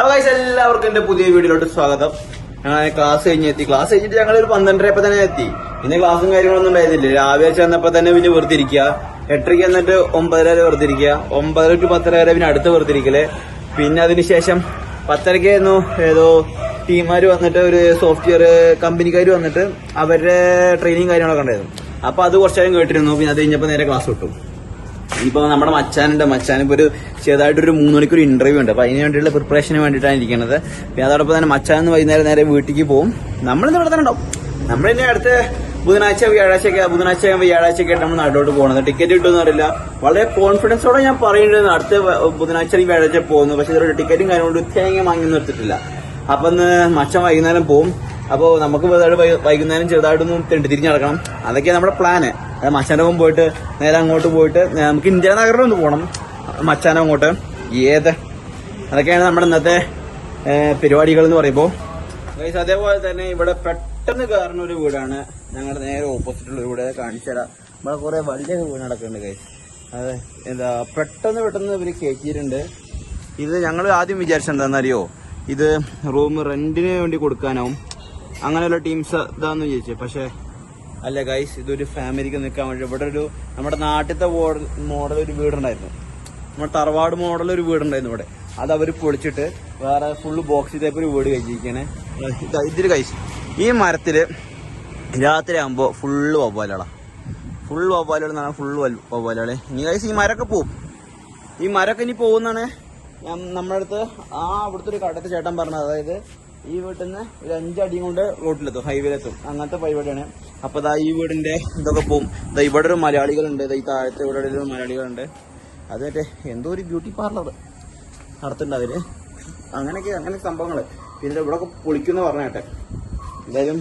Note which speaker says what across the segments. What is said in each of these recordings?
Speaker 1: അപ്പൊ guys, എല്ലാവർക്കും എന്റെ പുതിയ വീഡിയോയിലോട്ട് സ്വാഗതം. ഞങ്ങൾ ക്ലാസ് കഴിഞ്ഞ് എത്തി. ക്ലാസ് കഴിഞ്ഞിട്ട് ഞങ്ങൾ ഒരു പന്ത്രണ്ടരയപ്പോ തന്നെ എത്തി. പിന്നെ ക്ലാസ്സും കാര്യങ്ങളൊന്നും ഉണ്ടായിരുന്നില്ല. രാവിലെ ചെന്നപ്പോ തന്നെ പിന്നെ വെറുതിരിക്കുക എട്ടരയ്ക്ക് എന്നിട്ട് ഒമ്പതര വരെ വെറുതിരിക്കുക ഒമ്പതര ടു പത്തര വരെ പിന്നെ അടുത്ത് വെറുതിരിക്കലേ പിന്നെ അതിനുശേഷം പത്തരക്കായിരുന്നു ഏതോ ടീമാര് വന്നിട്ട് ഒരു സോഫ്റ്റ്വെയർ കമ്പനിക്കാർ വന്നിട്ട് അവരുടെ ട്രെയിനിങ് കാര്യങ്ങളൊക്കെ ഉണ്ടായിരുന്നു. അപ്പൊ അത് കുറച്ചേരം കേട്ടിരുന്നു. പിന്നെ അത് കഴിഞ്ഞപ്പോ നേരെ ക്ലാസ് കിട്ടും ഇനിയിപ്പോ നമ്മുടെ മച്ചാനുണ്ട്. മച്ചാൻ ഇപ്പൊ ഒരു ചെറുതായിട്ട് ഒരു മൂന്ന് മണിക്കൂർ ഇന്റർവ്യൂ ഉണ്ട്. അപ്പൊ അതിന് വേണ്ടിയുള്ള പ്രിപ്പറേഷന് വേണ്ടിയിട്ടാണ് ഇരിക്കുന്നത്. പിന്നെ അതോടൊപ്പം തന്നെ മച്ചാൻ വൈകുന്നേരം നേരെ വീട്ടിലേക്ക് പോകും നമ്മളിന്ന് ഇവിടെ തന്നെ നമ്മൾ ഇനി അടുത്ത ബുധനാഴ്ച വ്യാഴാഴ്ച ബുധനാഴ്ച വ്യാഴാഴ്ച ഒക്കെ നമ്മൾ നാട്ടിലോട്ട് പോകുന്നത് ടിക്കറ്റ് കിട്ടുമെന്ന് അറിയില്ല. വളരെ കോൺഫിഡൻസോടെ ഞാൻ പറയുന്നത് അടുത്ത ബുധനാഴ്ച വ്യാഴാഴ്ച പോകുന്നു. പക്ഷെ ഇതൊരു ടിക്കറ്റും കാര്യം കൊണ്ട് തേങ്ങ വാങ്ങി നിർത്തിട്ടില്ല അപ്പൊ മച്ചൻ വൈകുന്നേരം പോകും അപ്പോ നമുക്ക് വൈകുന്നേരം ചെറുതായിട്ടൊന്ന് തിരിഞ്ഞ് നടക്കണം. അതൊക്കെയാണ് നമ്മുടെ പ്ലാന് അത് മച്ചാന്റെ മുമ്പ് പോയിട്ട് നേരെ അങ്ങോട്ട് പോയിട്ട് നമുക്ക് ഇന്ത്യ നഗരം ഒന്ന് പോകണം മച്ചാനെ അങ്ങോട്ട്. ഏത്? അതൊക്കെയാണ് നമ്മുടെ ഇന്നത്തെ പരിപാടികൾ എന്ന് പറയുമ്പോൾ അതേപോലെ തന്നെ ഇവിടെ പെട്ടെന്ന് കയറുന്ന ഒരു വീടാണ്. ഞങ്ങളുടെ നേരെ ഓപ്പോസിറ്റുള്ള ഒരു വീട്. കാണിച്ചു തരാം. ഇവിടെ കുറെ വലിയ വീട് നടക്കുന്നുണ്ട് കൈ അതെ എന്താ പെട്ടെന്ന് പെട്ടെന്ന് ഇവർ കയറ്റിയിട്ടുണ്ട് ഇത് ഞങ്ങൾ ആദ്യം വിചാരിച്ചെന്താന്നറിയോ ഇത് റൂം റെന്റിന് വേണ്ടി കൊടുക്കാനാവും. അങ്ങനെയുള്ള ടീംസ് ഇതാന്ന് ചോദിച്ചു പക്ഷെ അല്ല ഗൈസ് ഇതൊരു ഫാമിലിക്ക് നിൽക്കാൻ വേണ്ടി ഇവിടെ ഒരു നമ്മുടെ നാട്ടിലത്തെ മോഡൽ ഒരു വീടുണ്ടായിരുന്നു. നമ്മുടെ തറവാട് മോഡൽ ഒരു വീടുണ്ടായിരുന്നു ഇവിടെ. അത് അവർ പൊളിച്ചിട്ട് വേറെ ഫുള്ള് ബോക്സ് ടൈപ്പ് ഒരു വീട് കഴിച്ചിരിക്കണേ ഇതൊരു ഗൈസ് ഈ മരത്തിൽ രാത്രി ആകുമ്പോൾ ഫുള്ള് വവ്വാലുകളാ. ഫുൾ വവ്വാലുകൾ എന്നാണ് ഫുള്ള് വവ്വാലുകളെ. ഇനി കഴിച്ച് ഈ മരമൊക്കെ പോവും. ഈ മരമൊക്കെ ഇനി പോകുന്നതാണ് നമ്മുടെ അടുത്ത് ആ അവിടുത്തെ ഒരു കടത്തെ ചേട്ടൻ പറഞ്ഞത്. അതായത് ഈ വീട്ടിൽ നിന്ന് ഒരു അഞ്ചടിയും കൊണ്ട് റോട്ടിലെത്തും ഹൈവേയിലെത്തും അങ്ങനത്തെ പരിപാടിയാണ്. അപ്പൊ ഇതാ ഈ വീടിന്റെ ഇതൊക്കെ പോവും. ഇതാ ഇവിടെ ഒരു മലയാളികളുണ്ട്. ഇതാ ഈ താഴത്തെ ഇവിടെ ഒരു മലയാളികളുണ്ട്. അത് മറ്റേ എന്തോ ഒരു ബ്യൂട്ടി പാർലർ നടത്തുന്നുണ്ട് അവർ അങ്ങനെയൊക്കെ അങ്ങനെ സംഭവങ്ങൾ. പിന്നെ ഇവിടെ ഒക്കെ പൊളിക്കുന്ന പറഞ്ഞേട്ടെ എന്തായാലും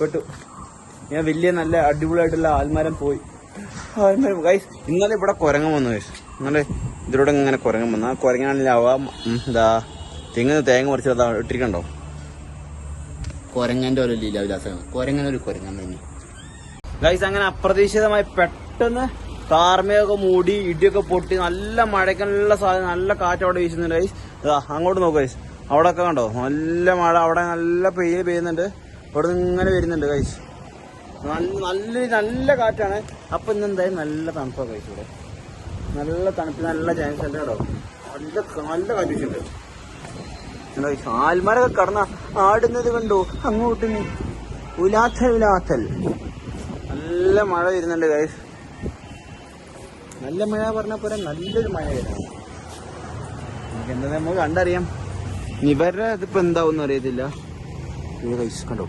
Speaker 1: പെട്ടു. ഞാൻ വലിയ നല്ല അടിപൊളിയായിട്ടുള്ള ആൽമരം പോയി. ആൽമരം ഗൈസ് ഇന്നലെ ഇവിടെ കുരങ്ങൻ വന്നു ഗൈസ് ഇന്നലെ ഇതിലൂടെ ഇങ്ങനെ കുരങ്ങൻ വന്നു. ആ കുരങ്ങാണെങ്കിൽ അവ എന്താ തെങ്ങിന് തേങ്ങ പറിച്ചത് ഇട്ടിരിക്കണ്ടോ? കൊരങ്ങന്റെ ഒരു ലീലാവിലാസമാണ് കൊരങ്ങനെ ഒരു കൊരങ്ങി തന്നെ ഗൈസ് അങ്ങനെ അപ്രതീക്ഷിതമായി പെട്ടെന്ന് കാർമയൊക്കെ മൂടി ഇടിയൊക്കെ പൊട്ടി നല്ല മഴയ്ക്കുള്ള സാധ്യത നല്ല കാറ്റ് അവിടെ വീശുന്നുണ്ട് ഗൈസ് ഇതാ അങ്ങോട്ട് നോക്ക് ഗൈസ് അവിടെ ഒക്കെ കണ്ടോ? നല്ല മഴ അവിടെ നല്ല പെയ്യ് പെയ്യുന്നുണ്ട്. അവിടെ നിന്ന് ഇങ്ങനെ വരുന്നുണ്ട് ഗൈസ് നല്ല നല്ല കാറ്റാണ്. അപ്പൊ ഇന്ന് എന്തായാലും നല്ല തണുപ്പാണ് ഗൈസ് ഇവിടെ. നല്ല തണുപ്പ് നല്ല ചാൻസ് ഉണ്ട്? കേട്ടോ നല്ല നല്ല കാറ്റ് വീശുന്നുണ്ട് ആൽമരൊക്കെ കടന്ന ആടുന്നത് കണ്ടോ? അങ്ങോട്ട്. ഉലാത്തൽ ഉലാത്തൽ. നല്ല മഴ വരുന്നുണ്ട് ഗൈസ് നല്ല മഴ പറഞ്ഞ പോലെ നല്ലൊരു മഴ വരുന്നു നമുക്ക് എന്താ നമുക്ക് കണ്ടറിയാം. നിവരുടെ ഇതിപ്പോ എന്താവും അറിയത്തില്ല. കണ്ടോ?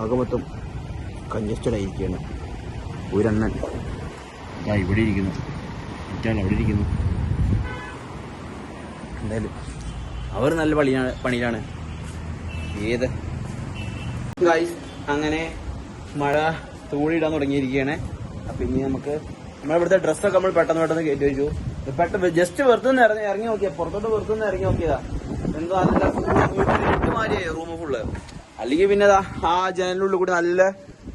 Speaker 1: ആകെ മൊത്തം കഞ്ചസ്റ്റഡ് ആയിരിക്കുകയാണ് ഒരെണ്ണൻ ഇവിടെ ഇരിക്കുന്നു. മറ്റാൾ അവിടെ ഇരിക്കുന്നു. എന്തായാലും അവർ നല്ല പണിയാണ് പണിയിലാണ്. ഏത്? ഗൈസ് അങ്ങനെ മഴ തൂളിയിടാൻ തുടങ്ങിയിരിക്കുകയാണ്. അപ്പൊ ഇനി നമുക്ക് നമ്മളിവിടുത്തെ ഡ്രസ്സൊക്കെ നമ്മൾ പെട്ടെന്ന് പെട്ടെന്ന് കയറ്റി വെച്ചു. പെട്ടെന്ന് ജസ്റ്റ് വെറുതെ ഇറങ്ങി ഇറങ്ങി നോക്കിയാ. പുറത്തോട്ട് വെറുതെ ഇറങ്ങി നോക്കിയതാ. എന്തോ ഇട്ട് മാരിയായി റൂം ഫുള്ള് അല്ലെങ്കിൽ പിന്നെ ആ ജനലിനുള്ളിൽ കൂടി നല്ല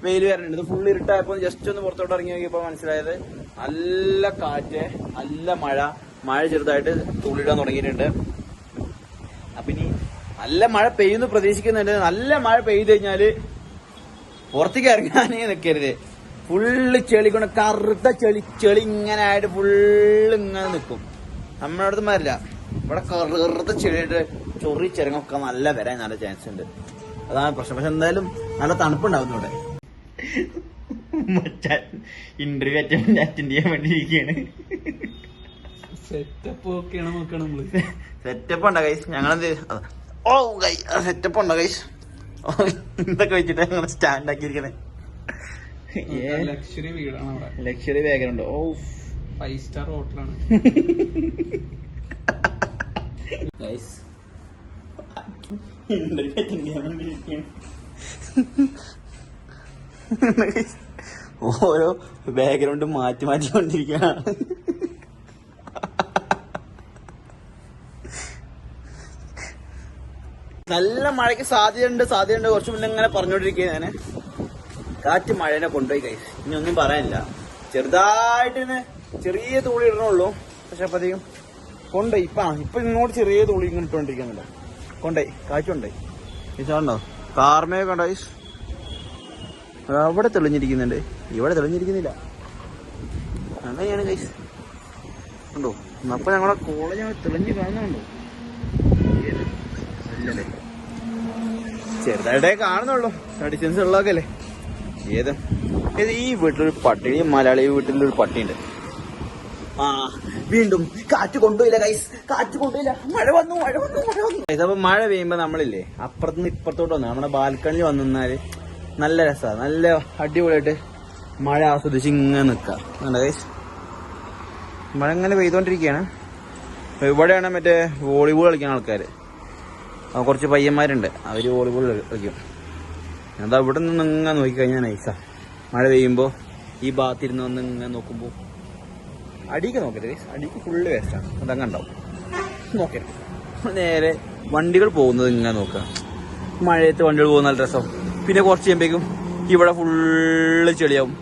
Speaker 1: വെയിൽ വരണുണ്ട് ഇത് ഫുള്ള് ഇരുട്ടായപ്പോ ജസ്റ്റ് ഒന്ന് പുറത്തോട്ട് ഇറങ്ങി നോക്കിയപ്പോ മനസ്സിലായത് നല്ല കാറ്റ് നല്ല മഴ. മഴ ചെറുതായിട്ട് തുള്ളിടാൻ തുടങ്ങിയിട്ടുണ്ട്. അപ്പൊ ഇനി നല്ല മഴ പെയ്യുന്നു പ്രതീക്ഷിക്കുന്നുണ്ട്. നല്ല മഴ പെയ്തു കഴിഞ്ഞാൽ പുറത്തേക്ക് ഇറങ്ങാനേ നിൽക്കരുത് ഫുള്ള് ചെളി കൊണ്ട് കറുത്ത ചെളി ചെളി ഇങ്ങനെ ആയിട്ട് ഫുള്ള് ഇങ്ങനെ നിൽക്കും നമ്മുടെ അടുത്ത് മാറില്ല. ഇവിടെ കറുത്ത ചെളിയായിട്ട് ചൊറി ചെറുങ്ങൊക്കെ നല്ല വരാൻ നല്ല ചാൻസ് ഉണ്ട്. അതാണ് പ്രശ്നം. പക്ഷെ എന്തായാലും നല്ല തണുപ്പുണ്ടാവും ഇവിടെ. ഇന്റർവ്യൂ അറ്റൻഡ് ചെയ്യാൻ വേണ്ടി ഇരിക്കുകയാണ്
Speaker 2: സെറ്റപ്പ് ഒക്കെയാണ് നോക്കണം നമ്മൾ?
Speaker 1: സെറ്റപ്പ് ഉണ്ടോ കൈസ് ഞങ്ങളെന്ത് ഓ കൈ സെറ്റപ്പ് ഉണ്ടോ കൈസ് ഇതൊക്കെ വെച്ചിട്ട് ഞങ്ങൾ സ്റ്റാൻഡ് ആക്കിയിരിക്കണേ?
Speaker 2: ലക്ഷറി വീടാണ് അവിടെ.
Speaker 1: ലക്ഷറി ബാഗുണ്ട് ഓ
Speaker 2: ഫൈവ് സ്റ്റാർ ഹോട്ടലാണ്
Speaker 1: ഗൈസ് ഓരോ ബാക്ക്ഗ്രൗണ്ട് മാറ്റി മാറ്റി കൊണ്ടിരിക്കുകയാണ് നല്ല മഴയ്ക്ക് സാധ്യതയുണ്ട് സാധ്യതയുണ്ട്. കുറച്ച് മുന്നേ ഇങ്ങനെ പറഞ്ഞുകൊണ്ടിരിക്കുകയാണ് ഞാൻ. കാറ്റ് മഴേനെ കൊണ്ടുപോയി കൈ ഇനി ഒന്നും പറയാനില്ല. ചെറുതായിട്ട് ചെറിയ തൂളി ഇടണുള്ളൂ. പക്ഷെ അപ്പത്തേക്കും കൊണ്ടേ ഇപ്പൊ ഇപ്പൊ ഇങ്ങോട്ട് ചെറിയ തുള്ളി ഇങ്ങനെ ഇട്ടുകൊണ്ടിരിക്കുന്നുണ്ട്. കൊണ്ടേ കാറ്റുണ്ടേ ഇതാണോ കാർമേ കണ്ടോ അവിടെ തെളിഞ്ഞിരിക്കുന്നുണ്ട്. ഇവിടെ തെളിഞ്ഞിരിക്കുന്നില്ല. അങ്ങനെയാണ് കൈസ് ഉണ്ടോ അപ്പൊ ഞങ്ങളെ കോളേജ് തെളിഞ്ഞ് കാണുന്നുണ്ടോ ചെറുതായിട്ടേ കാണുന്നുള്ളൂ. ട്രഡീഷൻസ് ഉള്ളതൊക്കെ അല്ലേ ഏത്? ഇത് ഈ വീട്ടിലൊരു പട്ടി മലയാളി വീട്ടിലൊരു പട്ടിയുണ്ട്. ആ വീണ്ടും കാറ്റ് കൊണ്ടുപോയില്ല ഗൈസ് കാറ്റ് കൊണ്ടുപോയില്ല. മഴ വന്നു മഴ വന്നു മഴ വന്നു. ഗൈസ് അപ്പൊ മഴ പെയ്യുമ്പോ നമ്മളില്ലേ അപ്പുറത്തുനിന്ന് ഇപ്പുറത്തോട്ട് വന്നു. നമ്മുടെ ബാൽക്കണിയിൽ വന്നു നിന്നാൽ നല്ല രസമാണ് നല്ല അടിപൊളിയായിട്ട് മഴ ആസ്വദിച്ച് ഇങ്ങനെ നിൽക്കാം ഗൈസ് മഴ ഇങ്ങനെ പെയ്തോണ്ടിരിക്കുകയാണ് ഇവിടെയാണ് മറ്റേ വോളിബോൾ കളിക്കുന്ന ആൾക്കാർ കുറച്ച് പയ്യന്മാരുണ്ട്. അവർ വോളിബോൾ കളിക്കും. എന്താ ഇവിടെ നിന്ന് ഇങ്ങനെ നോക്കിക്കഴിഞ്ഞാൽ നൈസാ മഴ പെയ്യുമ്പോൾ ഈ ഭാഗത്തിരുന്ന് വന്ന് ഇങ്ങനെ നോക്കുമ്പോൾ അടിക്ക് നോക്കരുത്. അടിക്ക് ഫുള്ള് വേസ്റ്റാണ് അതങ്ങ് ഉണ്ടാവും. നോക്കരുത് നേരെ വണ്ടികൾ പോകുന്നത് ഇങ്ങനെ നോക്കുക. മഴയത്ത് വണ്ടികൾ പോകുന്ന നല്ല രസം. പിന്നെ കുറച്ച് കഴിയുമ്പോഴേക്കും ഇവിടെ ഫുള്ള് ചെളിയാവും.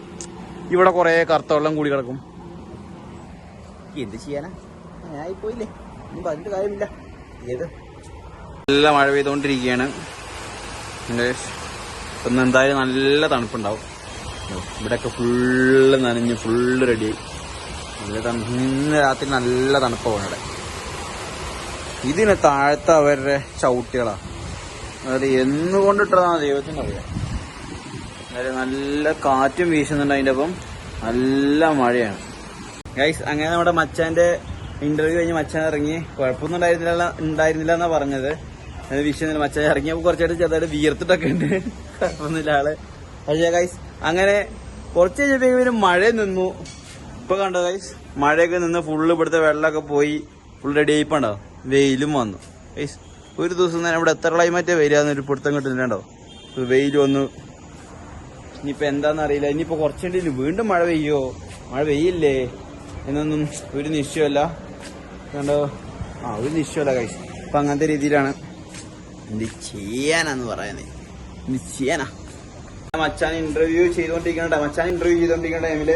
Speaker 1: ഇവിടെ കുറേ കറുത്ത വെള്ളം കൂടി കിടക്കും. എന്ത് ചെയ്യാനാ? ഞാൻ പോയില്ലേ ഇനി പറഞ്ഞിട്ട് കാര്യമില്ല. ഏത്? നല്ല മഴ പെയ്തുകൊണ്ടിരിക്കുകയാണ്. ഒന്ന് എന്തായാലും നല്ല തണുപ്പുണ്ടാവും. ഇവിടെയൊക്കെ ഫുള്ള് നനഞ്ഞ് ഫുള്ള് റെഡിയായി നല്ല തണുപ്പ് ഇന്ന് രാത്രി നല്ല തണുപ്പാണ് ഇവിടെ. ഇതിന് താഴത്തെ അവരുടെ ചവിട്ടികളാ. അതായത് എന്നുകൊണ്ടിട്ടതാണ് ദൈവത്തിന് അറിയാം. അതായത് നല്ല കാറ്റും വീശുന്നുണ്ട് അതിന്റെ ഒപ്പം. നല്ല മഴയാണ്. ഗൈസ് അങ്ങനെ നമ്മുടെ മച്ചാന്റെ ഇന്റർവ്യൂ കഴിഞ്ഞ് മച്ചാൻ ഇറങ്ങി. കുഴപ്പമൊന്നും ഉണ്ടായിരുന്നില്ല ഉണ്ടായിരുന്നില്ല എന്നാ പറഞ്ഞത്. വിഷയം മച്ച ഇറങ്ങിയപ്പോൾ കുറച്ചായിട്ട് ചെറുതായിട്ട് വിയർത്തിട്ടൊക്കെ ഉണ്ട്. കുഴപ്പമൊന്നുമില്ല ആൾ. പക്ഷേ ഗൈസ് അങ്ങനെ കുറച്ച് കഴിഞ്ഞപ്പോ മഴ നിന്നു. ഇപ്പൊ കണ്ടോ ഗൈസ് മഴയൊക്കെ നിന്ന് ഫുള്ള് ഇവിടുത്തെ വെള്ളമൊക്കെ പോയി. ഫുൾ റെഡി ആയിപ്പുണ്ടോ വെയിലും വന്നു. ഗൈസ് ഒരു ദിവസം തന്നെ ഇവിടെ എത്ര ക്ലൈമറ്റേ വരികയെന്ന് ഒരു പിടുത്തം കിട്ടുന്നുണ്ടോ വെയിൽ വന്നു. ഇനിയിപ്പോ എന്താന്ന് അറിയില്ല. ഇനിയിപ്പോ കുറച്ചുകൂടി വീണ്ടും മഴ പെയ്യോ? മഴ പെയ്യില്ലേ? എന്നൊന്നും ഒരു നിശ്ചയമല്ല. കണ്ടോ? ആ ഒരു നിശ്ചയമല്ല കഴിച്ചു അപ്പൊ അങ്ങനത്തെ രീതിയിലാണ്. എന്ത് ചെയ്യാനാന്ന് പറയുന്നത് എന്ത് ചെയ്യാനാ മച്ചാൻ ഇന്റർവ്യൂ ചെയ്തോണ്ടിരിക്കണ്ട മച്ചാൻ ഇന്റർവ്യൂ ചെയ്തോണ്ടിരിക്കുന്ന ടൈമിൽ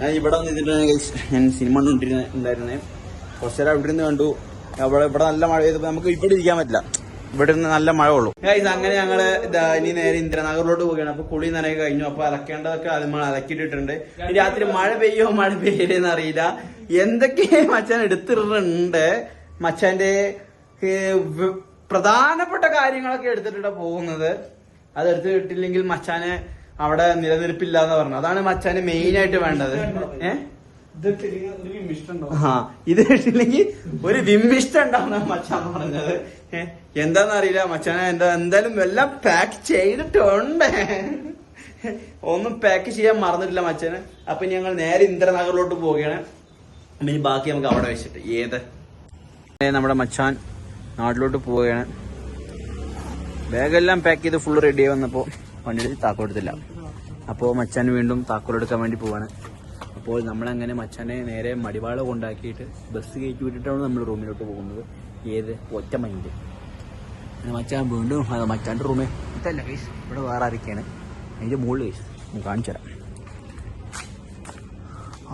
Speaker 1: ഞാൻ ഇവിടെ വന്നിട്ടുണ്ടായിരുന്നു. ഞാൻ സിനിമ കണ്ടിരുന്ന ഉണ്ടായിരുന്നേ. കുറച്ചു നേരം അവിടെ നിന്ന് കണ്ടു. അവിടെ ഇവിടെ നല്ല മഴ പെയ്തപ്പോ നമുക്ക് ഇവിടെ ഇരിക്കാൻ പറ്റില്ല. ഇവിടെ നിന്ന് നല്ല മഴ ഉള്ളൂ. അങ്ങനെ ഞങ്ങൾ ഇനി നേരെ ഇന്ദിരാനഗറിലോട്ട് പോവുകയാണ്. അപ്പൊ കുളി നനയൊക്കെ കഴിഞ്ഞു. അപ്പൊ അലക്കേണ്ടതൊക്കെ നമ്മൾ അലക്കിയിട്ടിട്ടുണ്ട്. രാത്രി മഴ പെയ്യോ മഴ പെയ്യില്ലെന്ന് അറിയില്ല. എന്തൊക്കെ മച്ചാൻ എടുത്തിട്ടുണ്ട്? മച്ചാന്റെ പ്രധാനപ്പെട്ട കാര്യങ്ങളൊക്കെ എടുത്തിട്ടാണ് പോകുന്നത്. അത് എടുത്തിട്ടില്ലെങ്കിൽ മച്ചാന് അവിടെ നിലനിൽപ്പില്ല എന്ന് പറഞ്ഞു അതാണ് മച്ചാന് മെയിൻ ആയിട്ട് വേണ്ടത് ഏഹ് ആ ഇത് കിട്ടില്ലെങ്കിൽ ഒരു വിമ്മിഷ്ട ഉണ്ടാവുന്ന മച്ചാൻ പറഞ്ഞത്. എന്താന്ന് അറിയില്ല മച്ചാനെ എന്താ എന്തായാലും എല്ലാം പാക്ക് ചെയ്തിട്ടുണ്ട്. ഒന്നും പാക്ക് ചെയ്യാൻ മറന്നിട്ടില്ല മച്ചാന്. അപ്പൊ ഞങ്ങൾ നേരെ ഇന്ദ്രനഗറിലോട്ട് പോവുകയാണ്. ഇനി ബാക്കി നമുക്ക് അവിടെ വെച്ചിട്ട്. ഏത്? നമ്മുടെ മച്ചാൻ നാട്ടിലോട്ട് പോവുകയാണ്. ബാഗെല്ലാം പാക്ക് ചെയ്ത് ഫുള്ള് റെഡി ആയി വന്നപ്പോൾ വണ്ടിയിൽ താക്കോലെടുത്തില്ല അപ്പോൾ മച്ചാൻ വീണ്ടും താക്കോലെടുക്കാൻ വേണ്ടി പോവാണ്. അപ്പോൾ നമ്മളങ്ങനെ മച്ചാനെ നേരെ മടിവാള കൊണ്ടാക്കിയിട്ട് ബസ് കയറ്റി വിട്ടിട്ടാണ് നമ്മൾ റൂമിലോട്ട് പോകുന്നത്. ഏത്? ഒറ്റ മൈൻഡ് മച്ചാൻ വീണ്ടും മച്ചാന്റെ റൂമേ ഇതല്ല കേസ് ഇവിടെ വേറെ ആരൊക്കെയാണ്? അതിന്റെ മുകളിൽ കേസ് ഞാൻ കാണിച്ചു തരാം.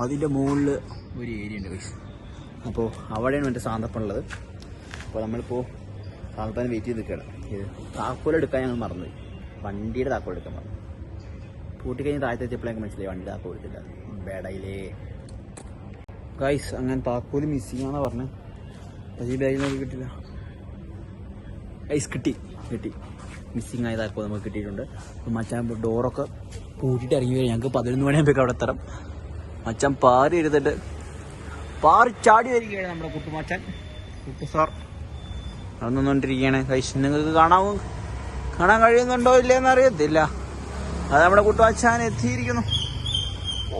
Speaker 1: അതിന്റെ മുകളിൽ ഒരു ഏരിയ ഉണ്ട് കേസ് അപ്പോൾ അവിടെയാണ് എന്റെ സാന്തപ്പം ഉള്ളത്. അപ്പോൾ നമ്മളിപ്പോൾ താമസം വെയിറ്റ് ചെയ്ത് നിൽക്കുകയാണ് ഇത് താക്കോലെടുക്കാൻ ഞങ്ങൾ മറന്നു വണ്ടിയുടെ താക്കോലെടുക്കാൻ മറന്നു. കൂട്ടിക്കഴിഞ്ഞ് താഴത്തെ എത്തിയപ്പോഴേക്ക് മനസ്സിലായി വണ്ടി താക്കോൽ എടുത്തില്ല. ബേടയിലേ ഗൈസ് അങ്ങനെ താക്കോൽ മിസ്സിംഗ് ആണെന്ന് പറഞ്ഞത് പക്ഷേ ഈ ബാഗിൽ നമുക്ക് കിട്ടില്ല. ഗൈസ് കിട്ടി. കിട്ടി. മിസ്സിങ് ആയ താക്കോൽ നമുക്ക് കിട്ടിയിട്ടുണ്ട്. മച്ചാൻ ഡോറൊക്കെ പൂട്ടിയിട്ട് ഇറങ്ങി വരും ഞങ്ങൾക്ക് പതിനൊന്ന് മണിയാകുമ്പോൾ അവിടെ എത്തണം. മച്ചാൻ പാറി എഴുതിട്ട് പാറി ചാടി വരികയാണ് നമ്മുടെ കുട്ടുമച്ചാൻ. കുട്ടു സാർ. നടന്നുകൊണ്ടിരിക്കുകയാണ്. കഴിച്ച് നിങ്ങൾക്ക് കാണാവൂ? കാണാൻ കഴിയുന്നുണ്ടോ ഇല്ലയെന്ന് അറിയത്തില്ല. അത് നമ്മുടെ കുട്ടുമച്ചാൻ എത്തിയിരിക്കുന്നു. ഓ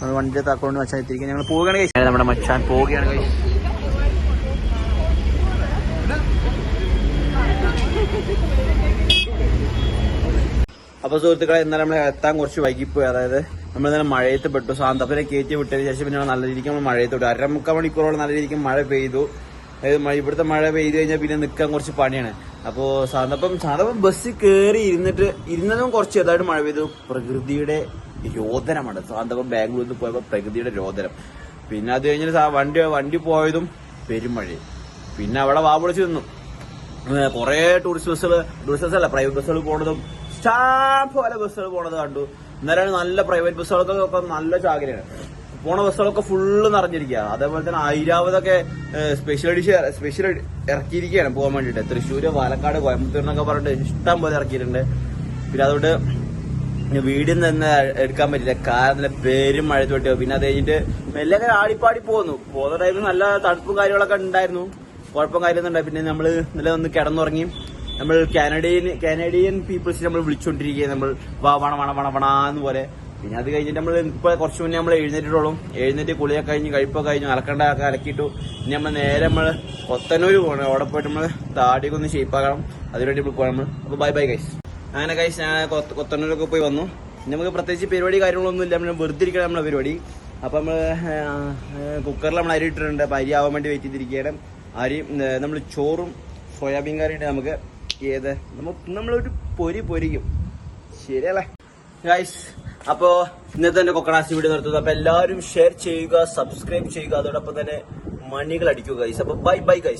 Speaker 1: അത് വണ്ടിയുടെ താക്കോണ്ട് മച്ചാൻ എത്തിയിരിക്കുന്നു ഞങ്ങൾ പോവുകയാണ് കഴിച്ചു നമ്മുടെ മച്ചാൻ പോവുകയാണ് അപ്പൊ സുഹൃത്തുക്കളെ ഇന്നലെ നമ്മൾ എത്താൻ കുറച്ച് വൈകിപ്പോയി. അതായത് നമ്മൾ ഇന്നലെ മഴയത്ത് പെട്ടു. സാന്തപ്പനെ കയറ്റി വിട്ടതിന് ശേഷം പിന്നെ നല്ല രീതിക്ക് നമ്മൾ മഴയത്ത് വിട്ടു. അരമുക്കാൽ മണിക്കൂറോളം നല്ല രീതിക്ക് മഴ പെയ്തു. ഇവിടുത്തെ മഴ പെയ്തു കഴിഞ്ഞാൽ പിന്നെ നിൽക്കാൻ കുറച്ച് പണിയാണ്. അപ്പോൾ സാന്തപ്പം സാധാരണ ബസ് കയറി ഇരുന്നിട്ട് ഇരുന്നതും കുറച്ച് ചെറുതായിട്ട് മഴ പെയ്തു. പ്രകൃതിയുടെ രോദനമാണ്. സാന്തപ്പം ബാംഗ്ലൂരിൽ നിന്ന് പോയപ്പോൾ പ്രകൃതിയുടെ രോദനം. പിന്നെ അത് കഴിഞ്ഞിട്ട് വണ്ടി വണ്ടി പോയതും പെരുമഴയും പിന്നെ അവിടെ വാപൊളിച്ച് നിന്നു. കുറെ കുറേ ടൂറിസ്റ്റ് ബസ്സുകൾ ടൂറിസ്റ്റ് ബസ്സല്ല പ്രൈവറ്റ് ബസ്സുകൾ പോണതും സ്റ്റാഫ് പോലെ ബസ്സുകൾ പോണത് കണ്ടു. എന്നാലാണ് നല്ല പ്രൈവറ്റ് ബസ്സുകൾക്കൊക്കെ നല്ല ചാകരയാണ്. പോണ ബസ്സുകളൊക്കെ ഫുള്ള് നിറഞ്ഞിരിക്കുക അതേപോലെ തന്നെ ഐരാവതൊക്കെ സ്പെഷ്യൽ എഡിഷൻ സ്പെഷ്യൽ ഇറക്കിയിരിക്കുകയാണ് പോകാൻ വേണ്ടിയിട്ട്. തൃശ്ശൂര് പാലക്കാട് കോയമ്പത്തൂർ എന്നൊക്കെ പറഞ്ഞിട്ട് ഇഷ്ടം പോലെ ഇറക്കിയിട്ടുണ്ട്. പിന്നെ അതുകൊണ്ട് വീഡിയോ തന്നെ എടുക്കാൻ പറ്റില്ല. കാരണം പേരും മഴ തൊട്ട് പിന്നെ അത് കഴിഞ്ഞിട്ട് മെല്ലെ ആടിപ്പാടി പോന്നു. പോകുന്ന ടൈമിൽ നല്ല തണുപ്പും കാര്യങ്ങളൊക്കെ ഉണ്ടായിരുന്നു. കുഴപ്പം കാര്യമൊന്നും ഉണ്ടായി പിന്നെ നമ്മൾ ഇന്നലെ ഒന്ന് കിടന്നുറങ്ങി. നമ്മൾ കാനഡിയൻ കാനഡിയൻ പീപ്പിൾസ് നമ്മൾ വിളിച്ചുകൊണ്ടിരിക്കുകയാണ് നമ്മൾ വാ വണ വണ വണ എന്ന് പോലെ. പിന്നെ അത് കഴിഞ്ഞിട്ട് നമ്മൾ ഇപ്പൊ കുറച്ച് മുന്നേ നമ്മൾ എഴുന്നേറ്റോളും എഴുന്നേറ്റ് കുളിയൊക്കെ കഴിഞ്ഞ് കഴിപ്പൊക്കെ കഴിഞ്ഞു അലക്കണ്ടൊക്കെ അലക്കിയിട്ടു ഇനി നമ്മൾ നേരെ നമ്മൾ കൊത്തനൂര് പോകണം അവിടെ പോയിട്ട് നമ്മൾ താടിയൊക്കെ ഒന്ന് ഷേപ്പാക്കണം അതിനുവേണ്ടി നമ്മൾ പോകണം നമ്മൾ അപ്പൊ ബൈ ബൈ ഗൈസ് അങ്ങനെ കഴിച്ച് ഞാൻ കൊത്ത- കൊത്തനൂരൊക്കെ പോയി വന്നു. നമുക്ക് പ്രത്യേകിച്ച് പരിപാടി കാര്യങ്ങളൊന്നും ഇല്ല. നമ്മൾ വെറുതെ ഇരിക്കണം നമ്മളെ പരിപാടി. അപ്പൊ നമ്മൾ കുക്കറിൽ നമ്മൾ അരി ഇട്ടിട്ടുണ്ട്. അപ്പൊ അരി ആവാൻ വേണ്ടി വെയിറ്റ് ചെയ്തിരിക്കുകയാണ്. അരി നമ്മൾ ചോറും സോയാബീൻ കറിയിട്ട് നമുക്ക് ഏത് നമ്മൾ നമ്മളൊരു പൊരി പൊരിക്കും. ശരിയല്ലേ? ഗൈസ് അപ്പോ ഇന്നത്തെ തന്നെ കൊക്കണാസി വീഡിയോ നിർത്തുന്നത് അപ്പൊ എല്ലാവരും ഷെയർ ചെയ്യുക സബ്സ്ക്രൈബ് ചെയ്യുക. അതോടൊപ്പം തന്നെ മണികൾ അടിക്കുക ഗൈസ് അപ്പൊ ബൈ ബൈ ഗൈസ്